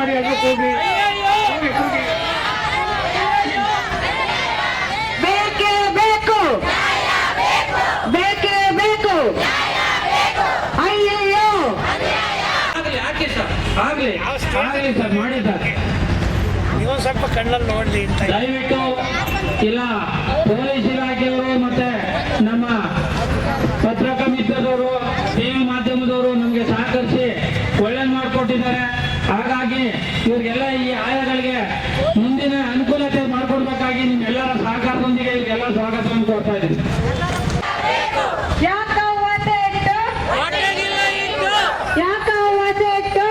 ಮಾಡಿ ಆಗಕ್ಕೆ ಹೋಗಿ ಬೇಕೇ ಬೇಕು. ಬೇಕೇ ಬೇಕು. ಅಯ್ಯಯ್ಯೋ. ಯಾಕೆ ಸರ್ ಆಗ್ಲಿ. ಆಗ್ಲಿ ಸರ್ ಮಾಡಿ ಸರ್ ನೀವು ಸ್ವಲ್ಪ ಕಣ್ಣಲ್ಲಿ ನೋಡ್ಲಿ ಅಂತ. ದಯವಿಟ್ಟು ಇಲ್ಲ ಪೊಲೀಸ್ ಇಲಾಖೆಯವರು ಮತ್ತೆ ನಮ್ಮ ಪತ್ರಕ ಮಿತ್ರದವರು ಟಿವಿ ಮಾಧ್ಯಮದವರು ನಮಗೆ ಸಹಕರಿಸಿ ಒಳ್ಳೇದು ಮಾಡಿಕೊಟ್ಟಿದ್ದಾರೆ. ಹಾಗಾಗಿ ಇವರಿಗೆಲ್ಲ ಈ ಆಯಗಳಿಗೆ ಮುಂದಿನ ಅನುಕೂಲತೆ ಮಾಡಿಕೊಡ್ಬೇಕಾಗಿ ನಿಮ್ಮೆಲ್ಲರ ಸಹಕಾರದೊಂದಿಗೆ ಇವ್ರಿಗೆಲ್ಲ ಸ್ವಾಗತವನ್ನು ಕೊಡ್ತಾ ಇದ್ದೀನಿ ಯಾಕ ವಾತೆ ಇಟ್ಟು ಯಾಕ ವಾತೆ ಇಟ್ಟು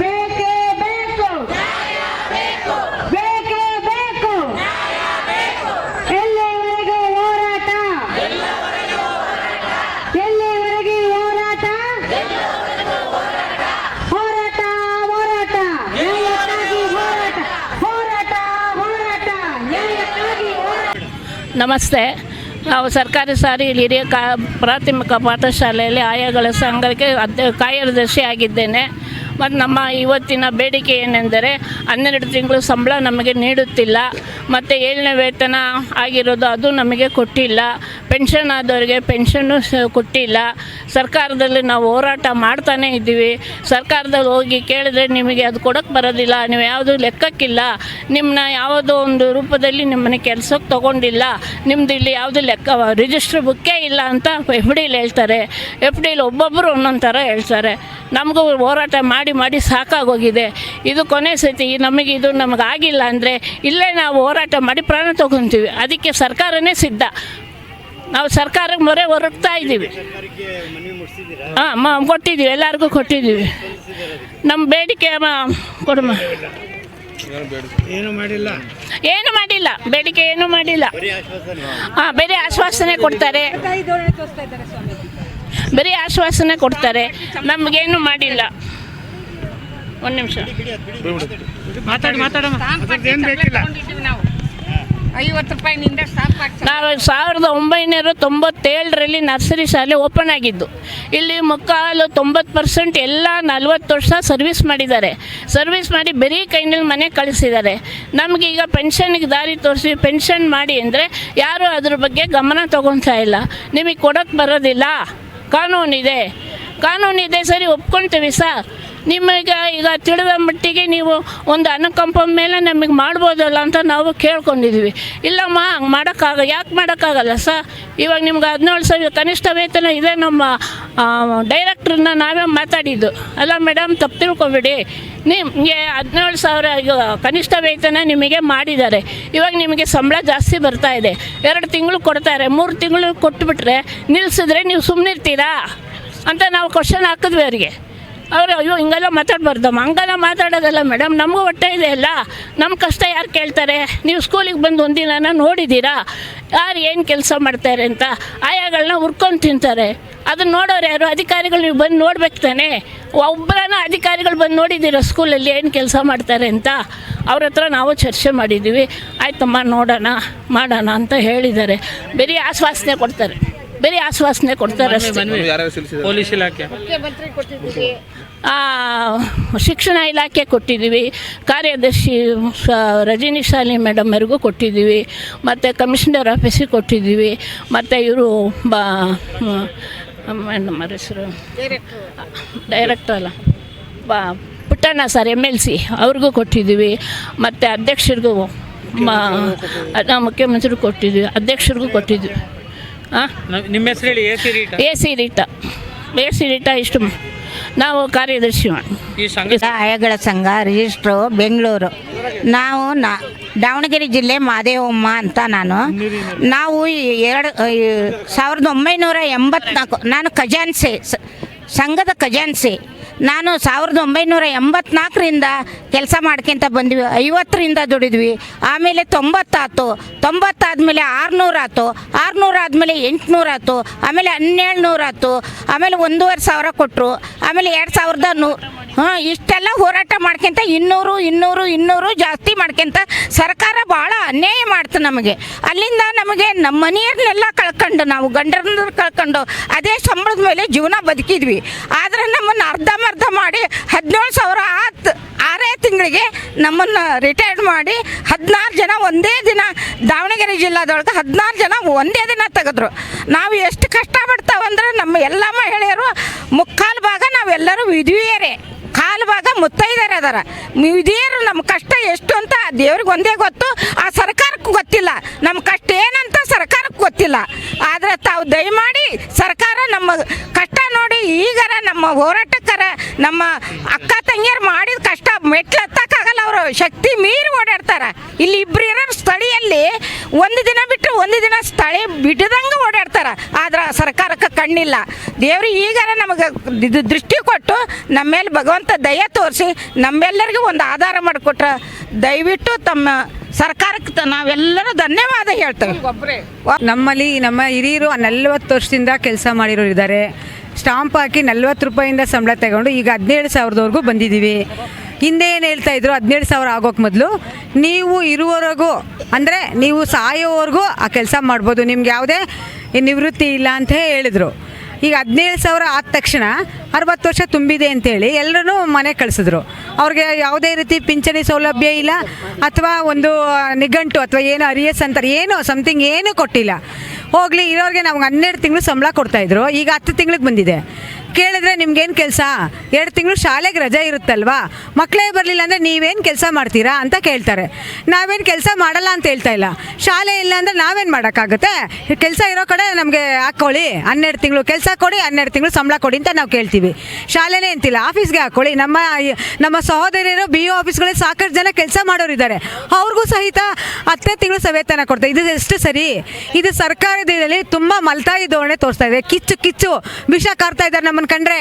ಬೇಕೇ ಬೇಕು ಬೇಕೇ ಬೇಕು ಎಲ್ಲಿವರೆಗೆ ಹೋರಾಟ ಎಲ್ಲಿವರೆಗೆ ಹೋರಾಟ ಹೋರಾಟ ಹೋರಾಟ ನ್ಯಾಯಕ್ಕಾಗಿ ಹೋರಾಟ ಹೋರಾಟ ಹೋರಾಟ ನ್ಯಾಯಕ್ಕಾಗಿ ಹೋರಾಟ ನಮಸ್ತೆ. ನಾವು ಸರ್ಕಾರಿ ಸಾರಿ ಹಿರಿಯ ಕಾ, ಪ್ರಾಥಮಿಕ ಪಾಠಶಾಲೆಯಲ್ಲಿ ಆಯಾಗಳ ಸಂಘಕ್ಕೆ ಅಧ್ಯ ಕಾರ್ಯದರ್ಶಿ ಆಗಿದ್ದೇನೆ. ಮತ್ತು ನಮ್ಮ ಇವತ್ತಿನ ಬೇಡಿಕೆ ಏನೆಂದರೆ, ಹನ್ನೆರಡು ತಿಂಗಳು ಸಂಬಳ ನಮಗೆ ನೀಡುತ್ತಿಲ್ಲ. ಮತ್ತು ಏಳನೇ ವೇತನ ಆಗಿರೋದು ಅದು ನಮಗೆ ಕೊಟ್ಟಿಲ್ಲ. ಪೆನ್ಷನ್ ಆದವರಿಗೆ ಪೆನ್ಷನ್ನು ಕೊಟ್ಟಿಲ್ಲ. ಸರ್ಕಾರದಲ್ಲಿ ನಾವು ಹೋರಾಟ ಮಾಡ್ತಾನೇ ಇದ್ದೀವಿ. ಸರ್ಕಾರದಲ್ಲಿ ಹೋಗಿ ಕೇಳಿದ್ರೆ ನಿಮಗೆ ಅದು ಕೊಡೋಕ್ಕೆ ಬರೋದಿಲ್ಲ. ನೀವು ಯಾವುದು ಲೆಕ್ಕಕ್ಕಿಲ್ಲ. ನಿಮ್ಮನ್ನ ಯಾವುದೋ ಒಂದು ರೂಪದಲ್ಲಿ ನಿಮ್ಮನ್ನ ಕೆಲಸಕ್ಕೆ ತೊಗೊಂಡಿಲ್ಲ. ನಿಮ್ದು ಇಲ್ಲಿ ಯಾವುದು ಲೆಕ್ಕ ರಿಜಿಸ್ಟ್ರ್ ಬುಕ್ಕೇ ಇಲ್ಲ ಅಂತ ಎಫ್ ಡಿಲಿ ಹೇಳ್ತಾರೆ. ಎಫ್ ಡಿಲಿ ಒಬ್ಬೊಬ್ಬರು ಒಂದೊಂದು ಥರ ಹೇಳ್ತಾರೆ. ನಮಗೂ ಹೋರಾಟ ಮಾಡಿ ಮಾಡಿ ಸಾಕಾಗೋಗಿದೆ. ಇದು ಕೊನೆ ಸತಿ ನಮಗೆ ಇದು ನಮಗೆ ಆಗಿಲ್ಲ ಅಂದರೆ ಇಲ್ಲೇ ನಾವು ಹೋರಾಟ ಮಾಡಿ ಪ್ರಾಣ ತಗೊತೀವಿ ಅದಕ್ಕೆ ಸರ್ಕಾರನೇ ಸಿದ್ಧ. ನಾವು ಸರ್ಕಾರಕ್ಕೆ ಮೊರೆ ಹೊರಡ್ತಾ ಇದ್ದೀವಿ. ಹಾಂ ಮ ಕೊಟ್ಟಿದ್ದೀವಿ ಎಲ್ಲರಿಗೂ ಕೊಟ್ಟಿದ್ದೀವಿ. ನಮ್ಮ ಬೇಡಿಕೆ ಮ- ಕೊಡಮ್ಮ ಏನು ಮಾಡಿಲ್ಲ? ಏನು ಮಾಡಿಲ್ಲ ಬೇಡಿಕೆ ಏನು ಮಾಡಿಲ್ಲ. ಹಾಂ ಬೇರೆ ಆಶ್ವಾಸನೆ ಕೊಡ್ತಾರೆ. ಬರೀ ಆಶ್ವಾಸನೆ ಕೊಡ್ತಾರೆ ನಮಗೇನು ಮಾಡಿಲ್ಲ. ಒಂದು ನಿಮಿಷ. ಮಾತಾಡಿ ಮಾತಾಡಮ್ಮ. ಏನು ಬೇಕಿಲ್ಲ? ಐವತ್ತು ರೂಪಾಯಿನಿಂದ ನಾವು ಸಾವಿರದ ಒಂಬೈನೂರ ತೊಂಬತ್ತೇಳರಲ್ಲಿ ನರ್ಸರಿ ಶಾಲೆ ಓಪನ್ ಆಗಿದ್ದು. ಇಲ್ಲಿ ಮುಕ್ಕಾಲು ತೊಂಬತ್ತು ಪರ್ಸೆಂಟ್ ಎಲ್ಲ ನಲ್ವತ್ತು ವರ್ಷ ಸರ್ವಿಸ್ ಮಾಡಿದ್ದಾರೆ. ಸರ್ವಿಸ್ ಮಾಡಿ ಬರೀ ಕೈನಲ್ಲಿ ಮನೆ ಕಳಿಸಿದ್ದಾರೆ. ನಮಗೀಗ ಪೆನ್ಷನ್ಗೆ ದಾರಿ ತೋರಿಸಿ ಪೆನ್ಷನ್ ಮಾಡಿ ಅಂದರೆ ಯಾರೂ ಅದ್ರ ಬಗ್ಗೆ ಗಮನ ತಗೊತಾ ಇಲ್ಲ. ನಿಮಗೆ ಕೊಡೋಕ್ಕೆ ಬರೋದಿಲ್ಲ. ಕಾನೂನಿದೆ. ಕಾನೂನಿದೆ ಸರಿ ಒಪ್ಕೊಳ್ತೀವಿ ಸರ್. ನಿಮಗೆ ಈಗ ತಿಳಿದ ಮಟ್ಟಿಗೆ ನೀವು ಒಂದು ಅನುಕಂಪ ಮೇಲೆ ನಮಗೆ ಮಾಡ್ಬೋದಲ್ಲ ಅಂತ ನಾವು ಕೇಳ್ಕೊಂಡಿದ್ವಿ ಇಲ್ಲಮ್ಮ, ಹಂಗೆ ಮಾಡೋಕ್ಕಾಗ, ಯಾಕೆ ಮಾಡೋಕ್ಕಾಗಲ್ಲ ಸರ್ ಇವಾಗ ನಿಮ್ಗೆ ಹದಿನೇಳು ಸಾವಿರ ಕನಿಷ್ಠ ವೇತನ ಇದೆ ನಮ್ಮ ಡೈರೆಕ್ಟ್ರನ್ನ ನಾವೇ ಮಾತಾಡಿದ್ದು. ಅಲ್ಲ ಮೇಡಮ್ ತಪ್ಪು ತಿಳ್ಕೊಬೇಡಿ. ನಿಮಗೆ ಹದಿನೇಳು ಸಾವಿರ ಕನಿಷ್ಠ ವೇತನ ನಿಮಗೆ ಮಾಡಿದ್ದಾರೆ. ಇವಾಗ ನಿಮಗೆ ಸಂಬಳ ಜಾಸ್ತಿ ಬರ್ತಾ ಇದೆ. ಎರಡು ತಿಂಗಳು ಕೊಡ್ತಾರೆ, ಮೂರು ತಿಂಗಳು ಕೊಟ್ಟುಬಿಟ್ರೆ ನಿಲ್ಲಿಸಿದ್ರೆ ನೀವು ಸುಮ್ಮನಿರ್ತೀರಾ ಅಂತ ನಾವು ಕ್ವಶನ್ ಹಾಕಿದ್ವಿ ಅವರಿಗೆ. ಅವರು ಅಯ್ಯೋ ಹಿಂಗೆಲ್ಲ ಮಾತಾಡ್ಬಾರ್ದಮ್ಮ ಹಂಗೆಲ್ಲ ಮಾತಾಡೋದಲ್ಲ ಮೇಡಮ್ ನಮಗೂ ಹೊಟ್ಟೆ ಇದೆ ಅಲ್ಲ. ನಮ್ಮ ಕಷ್ಟ ಯಾರು ಕೇಳ್ತಾರೆ? ನೀವು ಸ್ಕೂಲಿಗೆ ಬಂದು ಒಂದಿನ ನೋಡಿದ್ದೀರಾ ಯಾರು ಏನು ಕೆಲಸ ಮಾಡ್ತಾರೆ ಅಂತ? ಆಯಾಗಳನ್ನ ಹುರ್ಕೊಂಡು ತಿಂತಾರೆ. ಅದನ್ನ ನೋಡೋರು ಯಾರು? ಅಧಿಕಾರಿಗಳು ನೀವು ಬಂದು ನೋಡ್ಬೇಕು ತಾನೆ? ಒಬ್ಬರನ್ನ ಅಧಿಕಾರಿಗಳು ಬಂದು ನೋಡಿದ್ದೀರಾ ಸ್ಕೂಲಲ್ಲಿ ಏನು ಕೆಲಸ ಮಾಡ್ತಾರೆ ಅಂತ? ಅವ್ರ ಹತ್ರ ನಾವು ಚರ್ಚೆ ಮಾಡಿದ್ದೀವಿ ಆಯ್ತಮ್ಮ ನೋಡೋಣ ಮಾಡೋಣ ಅಂತ ಹೇಳಿದ್ದಾರೆ. ಬರೀ ಆಶ್ವಾಸನೆ ಕೊಡ್ತಾರೆ. ಬರೀ ಆಶ್ವಾಸನೆ ಕೊಡ್ತಾರೆ ಪೊಲೀಸ್ ಇಲಾಖೆ. ಶಿಕ್ಷಣ ಇಲಾಖೆ ಕೊಟ್ಟಿದ್ದೀವಿ ಕಾರ್ಯದರ್ಶಿ ರಜನಿ ಶಾಲಿ ಮೇಡಮ್ ಅವ್ರಿಗೂ ಕೊಟ್ಟಿದ್ದೀವಿ ಮತ್ತು ಕಮಿಷನರ್ ಆಫೀಸಿಗೆ ಕೊಟ್ಟಿದ್ದೀವಿ ಮತ್ತು ಇವರು ಬಾ ನಮ್ಮ ಹೆಸರು. ಡೈರೆಕ್ಟರ್ ಅಲ್ಲ. ಬಾ Puttanna sir M L C ಅವ್ರಿಗೂ ಕೊಟ್ಟಿದ್ದೀವಿ ಮತ್ತು ಅಧ್ಯಕ್ಷರಿಗೂ ಮಾ ಮುಖ್ಯಮಂತ್ರಿ ಮುಖ್ಯಮಂತ್ರಿಗೂ ಕೊಟ್ಟಿದ್ದೀವಿ ಅಧ್ಯಕ್ಷರಿಗೂ ಕೊಟ್ಟಿದ್ವಿ ಹಾಂ ನಿಮ್ಮ ಹೆಸರು ಹೇಳಿ A C Rita? A C Rita. A C Rita ಇಷ್ಟು ನಾವು ಕಾರ್ಯದರ್ಶಿ ಈ ಸಂಘ ಆಯಗಳ ಸಂಘ ರಿಜಿಸ್ಟ್ರು ಬೆಂಗಳೂರು. ನಾವು ನಾ ದಾವಣಗೆರೆ ಜಿಲ್ಲೆ ಮಾದೇವಮ್ಮ ಅಂತ ನಾನು. ನಾವು ಈ ಎರಡು ಸಾವಿರದ ಒಂಬೈನೂರ ಎಂಬತ್ನಾಲ್ಕು ನಾನು ಖಜಾನ್ಸಿ ಸ- ಸಂಘದ ಖಜಾನ್ಸಿ. ನಾನು ಸಾವಿರದ ಒಂಬೈನೂರ ಎಂಬತ್ನಾಲ್ಕರಿಂದ ಕೆಲಸ ಮಾಡ್ಕೊಂತ ಬಂದ್ವಿ. ಐವತ್ತರಿಂದ ದುಡಿದ್ವಿ. ಆಮೇಲೆ ತೊಂಬತ್ತಾಯ್ತು. ತೊಂಬತ್ತಾದಮೇಲೆ ಆರುನೂರು ಆರುನೂರಾದಮೇಲೆ ಎಂಟುನೂರಾಯ್ತು. ಆದಮೇಲೆ ಎಂಟುನೂರು ಆತು ಆಮೇಲೆ ಹನ್ನೆರಡು ನೂರು ಆತು ಆಮೇಲೆ ಒಂದೂವರೆ ಸಾವಿರ ಕೊಟ್ಟರು ಆಮೇಲೆ ಎರಡು ಸಾವಿರದ ನೂ ಹಾಂ, ಇಷ್ಟೆಲ್ಲ ಹೋರಾಟ ಮಾಡ್ಕೊಂತ ಇನ್ನೂರು ಇನ್ನೂರು ಇನ್ನೂರು ಜಾಸ್ತಿ ಮಾಡ್ಕೊಂತ ಸರ್ಕಾರ ಭಾಳ ಅನ್ಯಾಯ ಮಾಡ್ತು ನಮಗೆ. ಅಲ್ಲಿಂದ ನಮಗೆ ನಮ್ಮ ಮನೆಯವ್ರನ್ನೆಲ್ಲ ಕಳ್ಕೊಂಡು, ನಾವು ಗಂಡರನ್ನ ಕಳ್ಕೊಂಡು ಅದೇ ಸಂಬಳದ ಮೇಲೆ ಜೀವನ ಬದುಕಿದ್ವಿ. ಆದರೆ ನಮ್ಮನ್ನು ಅರ್ಧಮರ್ಧ ಮಾಡಿ ಹದಿನೇಳು ಸಾವಿರ ಆತು, ಆರೇ ತಿಂಗಳಿಗೆ ನಮ್ಮನ್ನು ರಿಟೈರ್ಡ್ ಮಾಡಿ ಹದಿನಾರು ಜನ ಒಂದೇ ದಿನ ದಾವಣಗೆರೆ ಜಿಲ್ಲಾದೊಳಗೆ ಹದಿನಾರು ಜನ ಒಂದೇ ದಿನ ತೆಗೆದ್ರು. ನಾವು ಎಷ್ಟು ಕಷ್ಟಪಡ್ತಾವಂದ್ರೆ ನಮ್ಮ ಎಲ್ಲ ಮಹಿಳೆಯರು ಮುಕ್ಕಾಲು ಭಾಗ ನಾವೆಲ್ಲರೂ ವಿಧವೆಯರೇ. ಮುತ್ತೈದರೆ ಅದಾರ. ಇದೇರು ನಮ್ಮ ಕಷ್ಟ ಎಷ್ಟು ಅಂತ ದೇವ್ರಿಗೆ ಒಂದೇ ಗೊತ್ತು, ಆ ಸರ್ಕಾರಕ್ಕೂ ಗೊತ್ತಿಲ್ಲ. ನಮ್ಮ ಕಷ್ಟ ಏನಂತ ಸರ್ಕಾರಕ್ಕೆ ಗೊತ್ತಿಲ್ಲ. ಆದರೆ ತಾವು ದಯಮಾಡಿ ಸರ್ಕಾರ ನಮ್ಮ ಕಷ್ಟ ನೋಡಿ ಈಗರ ನಮ್ಮ ಹೋರಾಟಕ್ಕರ ನಮ್ಮ ಅಕ್ಕ ತಂಗಿಯರು ಮಾಡಿದ ಕಷ್ಟ ಮೆಟ್ಲು ಹತ್ತಕ್ಕಾಗಲ್ಲ ಅವರು ಶಕ್ತಿ ಮೀರಿ ಓಡಾಡ್ತಾರೆ. ಇಲ್ಲಿ ಇಬ್ಬರು ಇರೋ ಸ್ಥಳೀಯಲ್ಲಿ ಒಂದು ದಿನ ಬಿಟ್ಟು ಒಂದು ದಿನ ಸ್ಥಳ ಬಿಡದಂಗೆ ಓಡಾಡ್ತಾರೆ. ಆದ್ರೆ ಸರ್ಕಾರಕ್ಕೆ ಕಣ್ಣಿಲ್ಲ. ದೇವ್ರು ಈಗಾರ ನಮಗೆ ಇದು ದೃಷ್ಟಿ ಕೊಟ್ಟು ನಮ್ಮ ಮೇಲೆ ಭಗವಂತ ದಯ ತೋರಿಸಿ ನಮ್ಮೆಲ್ಲರಿಗೂ ಒಂದು ಆಧಾರ ಮಾಡಿಕೊಟ್ರೆ. ದಯವಿಟ್ಟು ತಮ್ಮ ಸರ್ಕಾರಕ್ಕೆ ತ- ನಾವೆಲ್ಲರೂ ಧನ್ಯವಾದ ಹೇಳ್ತೇವೆ. ನಮ್ಮಲ್ಲಿ ನಮ್ಮ ಹಿರಿಯರು ನಲ್ವತ್ತು ವರ್ಷದಿಂದ ಕೆಲಸ ಮಾಡಿರೋರು ಇದ್ದಾರೆ. ಸ್ಟಾಂಪ್ ಹಾಕಿ ನಲ್ವತ್ತು ರೂಪಾಯಿಂದ ಸಂಬಳ ತಗೊಂಡು ಈಗ ಹದಿನೇಳು ಸಾವಿರದವರೆಗೂ ಬಂದಿದ್ದೀವಿ. ಹಿಂದೆ ಏನು ಹೇಳ್ತಾ ಇದ್ರು? ಹದಿನೇಳು ಸಾವಿರ ಆಗೋಕೆ ಮೊದಲು. ನೀವು ಇರುವವರೆಗೂ, ಅಂದರೆ ನೀವು ಸಾಯೋವರೆಗೂ ಆ ಕೆಲಸ ಮಾಡ್ಬೋದು. ನಿಮ್ಗೆ ಯಾವುದೇ ನಿವೃತ್ತಿ ಇಲ್ಲ ಅಂತ ಹೇಳಿದರು. ಈಗ ಹದಿನೇಳು ಸಾವಿರ ಆದ ತಕ್ಷಣ ಅರವತ್ತು ವರ್ಷ ತುಂಬಿದೆ ಅಂತೇಳಿ ಎಲ್ಲರೂ ಮನೆ ಕಳಿಸಿದ್ರು. ಅವ್ರಿಗೆ ಯಾವುದೇ ರೀತಿ ಪಿಂಚಣಿ ಸೌಲಭ್ಯ ಇಲ್ಲ, ಅಥವಾ ಒಂದು ನಿಘಂಟು, ಅಥವಾ ಏನು ಅರಿಯಸ್ ಅಂತಾರೆ, ಏನೋ ಸಮಥಿಂಗ್ ಏನೂ ಕೊಟ್ಟಿಲ್ಲ. ಹೋಗಲಿ, ಇರೋರಿಗೆ ನಮ್ಗೆ ಹನ್ನೆರಡು ತಿಂಗಳು ಸಂಬಳ ಕೊಡ್ತಾಯಿದ್ರು ಈಗ ಹತ್ತು ತಿಂಗಳಿಗೆ ಬಂದಿದೆ. ಕೇಳಿದ್ರೆ ನಿಮ್ಗೇನು ಕೆಲಸ? ಎರಡು ತಿಂಗಳು ಶಾಲೆಗೆ ರಜೆ ಇರುತ್ತಲ್ವಾ? ಮಕ್ಕಳೇ ಬರಲಿಲ್ಲ ಅಂದರೆ ನೀವೇನು ಕೆಲಸ ಮಾಡ್ತೀರಾ ಅಂತ ಕೇಳ್ತಾರೆ. ನಾವೇನು ಕೆಲಸ ಮಾಡಲ್ಲ ಅಂತ ಹೇಳ್ತಾ ಇಲ್ಲ. ಶಾಲೆ ಇಲ್ಲ ಅಂದರೆ ನಾವೇನು ಮಾಡೋಕ್ಕಾಗುತ್ತೆ? ಕೆಲಸ ಇರೋ ಕಡೆ ನಮಗೆ ಹಾಕ್ಕೊಳ್ಳಿ ಹನ್ನೆರಡು ತಿಂಗಳು ಕೆಲಸ ಕೊಡಿ, ಹನ್ನೆರಡು ತಿಂಗಳು ಸಂಬಳ ಕೊಡಿ ಅಂತ ನಾವು ಕೇಳ್ತೀವಿ. ಶಾಲೆನೇ ಅಂತಿಲ್ಲ, ಆಫೀಸ್ಗೆ ಹಾಕ್ಕೊಳ್ಳಿ ನಮ್ಮ ನಮ್ಮ ಸಹೋದರಿಯರು ಬಿ ಒ ಆಫೀಸ್ಗಳಲ್ಲಿ ಸಾಕಷ್ಟು ಜನ ಕೆಲಸ ಮಾಡೋರು ಇದ್ದಾರೆ. ಅವ್ರಿಗೂ ಸಹಿತ ಹತ್ತನೇ ತಿಂಗಳು ಸವೇತನ ಕೊಡ್ತಾರೆ ಇದು. ಎಷ್ಟು ಸರಿ? ಇದು ಸರ್ಕಾರದಲ್ಲಿ ತುಂಬ ಮಲ್ತಾಯಿ ಧೋರಣೆ ತೋರಿಸ್ತಾ ಇದೆ. ಕಿಚ್ಚು ಕಿಚ್ಚು, ವಿಷ ಕಾರ್ತಾ ಇದ್ದಾರೆ ನಮ್ಮನ್ನು ಕಂಡ್ರೆ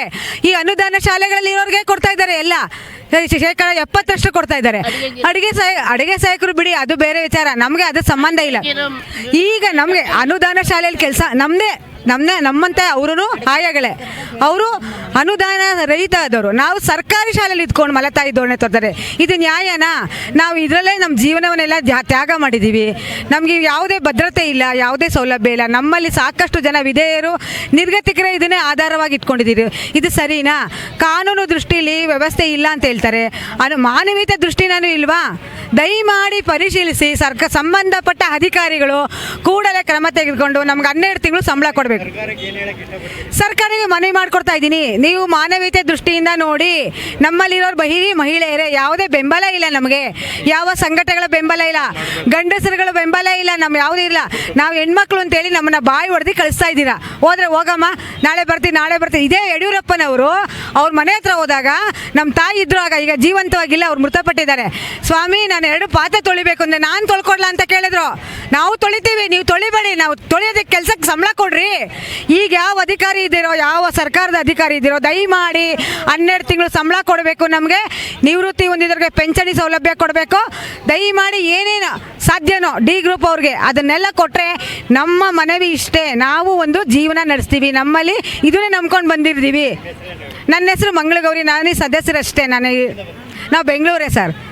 ಈ ಅನುದಾನ ಶಾಲೆಗಳಲ್ಲಿ ಇರೋರಿಗೆ ಕೊಡ್ತಾ ಇದ್ದಾರೆ ಎಲ್ಲ. ಶೇಕಡ ಎಪ್ಪತ್ತರಷ್ಟು ಕೊಡ್ತಾ ಇದ್ದಾರೆ. ಅಡಿಗೆ ಸಹಾಯ ಅಡುಗೆ ಸಹಾಯಕರು ಬಿಡಿ ಅದು ಬೇರೆ ವಿಚಾರ. ನಮಗೆ ಅದು ಸಂಬಂಧ ಇಲ್ಲ. ಈಗ ನಮಗೆ ಅನುದಾನ ಶಾಲೆಯಲ್ಲಿ ಕೆಲಸ ನಮ್ಮದೇ ನಮ್ಮನ್ನೇ ನಮ್ಮಂತೆ ಅವರು ಆಯಾಗಳೇ. ಅವರು ಅನುದಾನ ರಹಿತ ಆದವರು ನಾವು ಸರ್ಕಾರಿ ಶಾಲೆಯಲ್ಲಿ ಇದ್ಕೊಂಡು ಮಲತಾಯಿ ಧೋರಣೆ ತೋರ್ತಾರೆ. ಇದು ನ್ಯಾಯನಾ? ನಾವು ಇದರಲ್ಲೇ ನಮ್ಮ ಜೀವನವನ್ನೆಲ್ಲ ತ್ಯಾ- ತ್ಯಾಗ ಮಾಡಿದ್ದೀವಿ ನಮಗೆ ಯಾವುದೇ ಭದ್ರತೆ ಇಲ್ಲ, ಯಾವುದೇ ಸೌಲಭ್ಯ ಇಲ್ಲ. ನಮ್ಮಲ್ಲಿ ಸಾಕಷ್ಟು ಜನ ವಿಧೇಯರು ನಿರ್ಗತಿಕರೇ ಇದನ್ನೇ ಆಧಾರವಾಗಿ ಇಟ್ಕೊಂಡಿದ್ದೀರಿ. ಇದು ಸರಿನಾ? ಕಾನೂನು ದೃಷ್ಟಿಯಲ್ಲಿ ವ್ಯವಸ್ಥೆ ಇಲ್ಲ ಅಂತ ಹೇಳ್ತಾರೆ. ಅನು ಮಾನವೀಯತೆ ದೃಷ್ಟಿನೂ ಇಲ್ವಾ? ದಯಮಾಡಿ ಪರಿಶೀಲಿಸಿ. ಸರ್ಕ, ಸಂಬಂಧಪಟ್ಟ ಅಧಿಕಾರಿಗಳು ಕೂಡಲೇ ಕ್ರಮ ತೆಗೆದುಕೊಂಡು ನಮ್ಗೆ ಹನ್ನೆರಡು ತಿಂಗಳು ಸಂಬಳ ಕೊಡಬೇಕು. ಸರ್ಕಾರಕ್ಕೆ ಮನವಿ ಮಾಡ್ಕೊಡ್ತಾ ಇದ್ದೀನಿ. ನೀವು ಮಾನವೀಯತೆ ದೃಷ್ಟಿಯಿಂದ ನೋಡಿ ನಮ್ಮಲ್ಲಿರೋರು ಬಹಿರಿ ಮಹಿಳೆಯರೇ ಯಾವುದೇ ಬೆಂಬಲ ಇಲ್ಲ ನಮಗೆ. ಯಾವ ಸಂಘಟನೆಗಳ ಬೆಂಬಲ ಇಲ್ಲ. ಗಂಡಸರುಗಳ ಬೆಂಬಲ ಇಲ್ಲ ನಮ್ಮ ಯಾವುದೂ ಇಲ್ಲ. ನಾವು ಹೆಣ್ಮಕ್ಳು ಅಂತೇಳಿ ನಮ್ಮನ್ನ ಬಾಯಿ ಹೊಡೆದು ಕಳಿಸ್ತಾ ಇದ್ದೀರಾ? ಹೋದ್ರೆ ಹೋಗಮ್ಮ ನಾಳೆ ಬರ್ತೀನಿ ನಾಳೆ ಬರ್ತೀನಿ. ಇದೇ ಯಡಿಯೂರಪ್ಪನವರು ಅವ್ರ ಮನೆ ಹತ್ರ ಹೋದಾಗ ನಮ್ಮ ತಾಯಿ ಇದ್ರು ಆಗ ಈಗ ಜೀವಂತವಾಗಿಲ್ಲ ಅವ್ರು ಮೃತಪಟ್ಟಿದ್ದಾರೆ. ಸ್ವಾಮಿ ನಾನು ಎರಡು ಪಾತ್ರೆ ತೊಳಿಬೇಕು ಅಂದ್ರೆ ನಾನು ತೊಳ್ಕೊಡ್ಲಾ ಅಂತ ಕೇಳಿದ್ರು. ನಾವು ತೊಳಿತೀವಿ ನೀವು ತೊಳಿಬೇಡಿ. ನಾವು ತೊಳೆಯೋದಕ್ಕೆ ಕೆಲಸಕ್ಕೆ ಸಂಬಳ ಕೊಡ್ರಿ. ಈಗ ಯಾವ ಅಧಿಕಾರಿ ಇದ್ದೀರೋ, ಯಾವ ಸರ್ಕಾರದ ಅಧಿಕಾರಿ ಇದ್ದೀರೋ, ದಯಮಾಡಿ ಹನ್ನೆರಡು ತಿಂಗಳು ಸಂಬಳ ಕೊಡಬೇಕು ನಮಗೆ, ನಿವೃತ್ತಿ ಹೊಂದಿದವ್ರಿಗೆ ಪಿಂಚಣಿ ಸೌಲಭ್ಯ ಕೊಡಬೇಕು. ದಯಮಾಡಿ ಏನೇನು ಸಾಧ್ಯನೋ ಡಿ ಗ್ರೂಪ್ ಅವ್ರಿಗೆ ಅದನ್ನೆಲ್ಲ ಕೊಟ್ಟರೆ ನಮ್ಮ ಮನವಿ ಇಷ್ಟೇ. ನಾವು ಒಂದು ಜೀವನ ನಡೆಸ್ತೀವಿ. ನಮ್ಮಲ್ಲಿ ಇದನ್ನೇ ನಂಬ್ಕೊಂಡು ಬಂದಿದ್ದೀವಿ. ನನ್ನ ಹೆಸರು ಮಂಗಳಗೌರಿ. ನಾನೇ ಸದಸ್ಯರಷ್ಟೇ. ನಾನು ನಾವು ಬೆಂಗಳೂರೇ ಸರ್.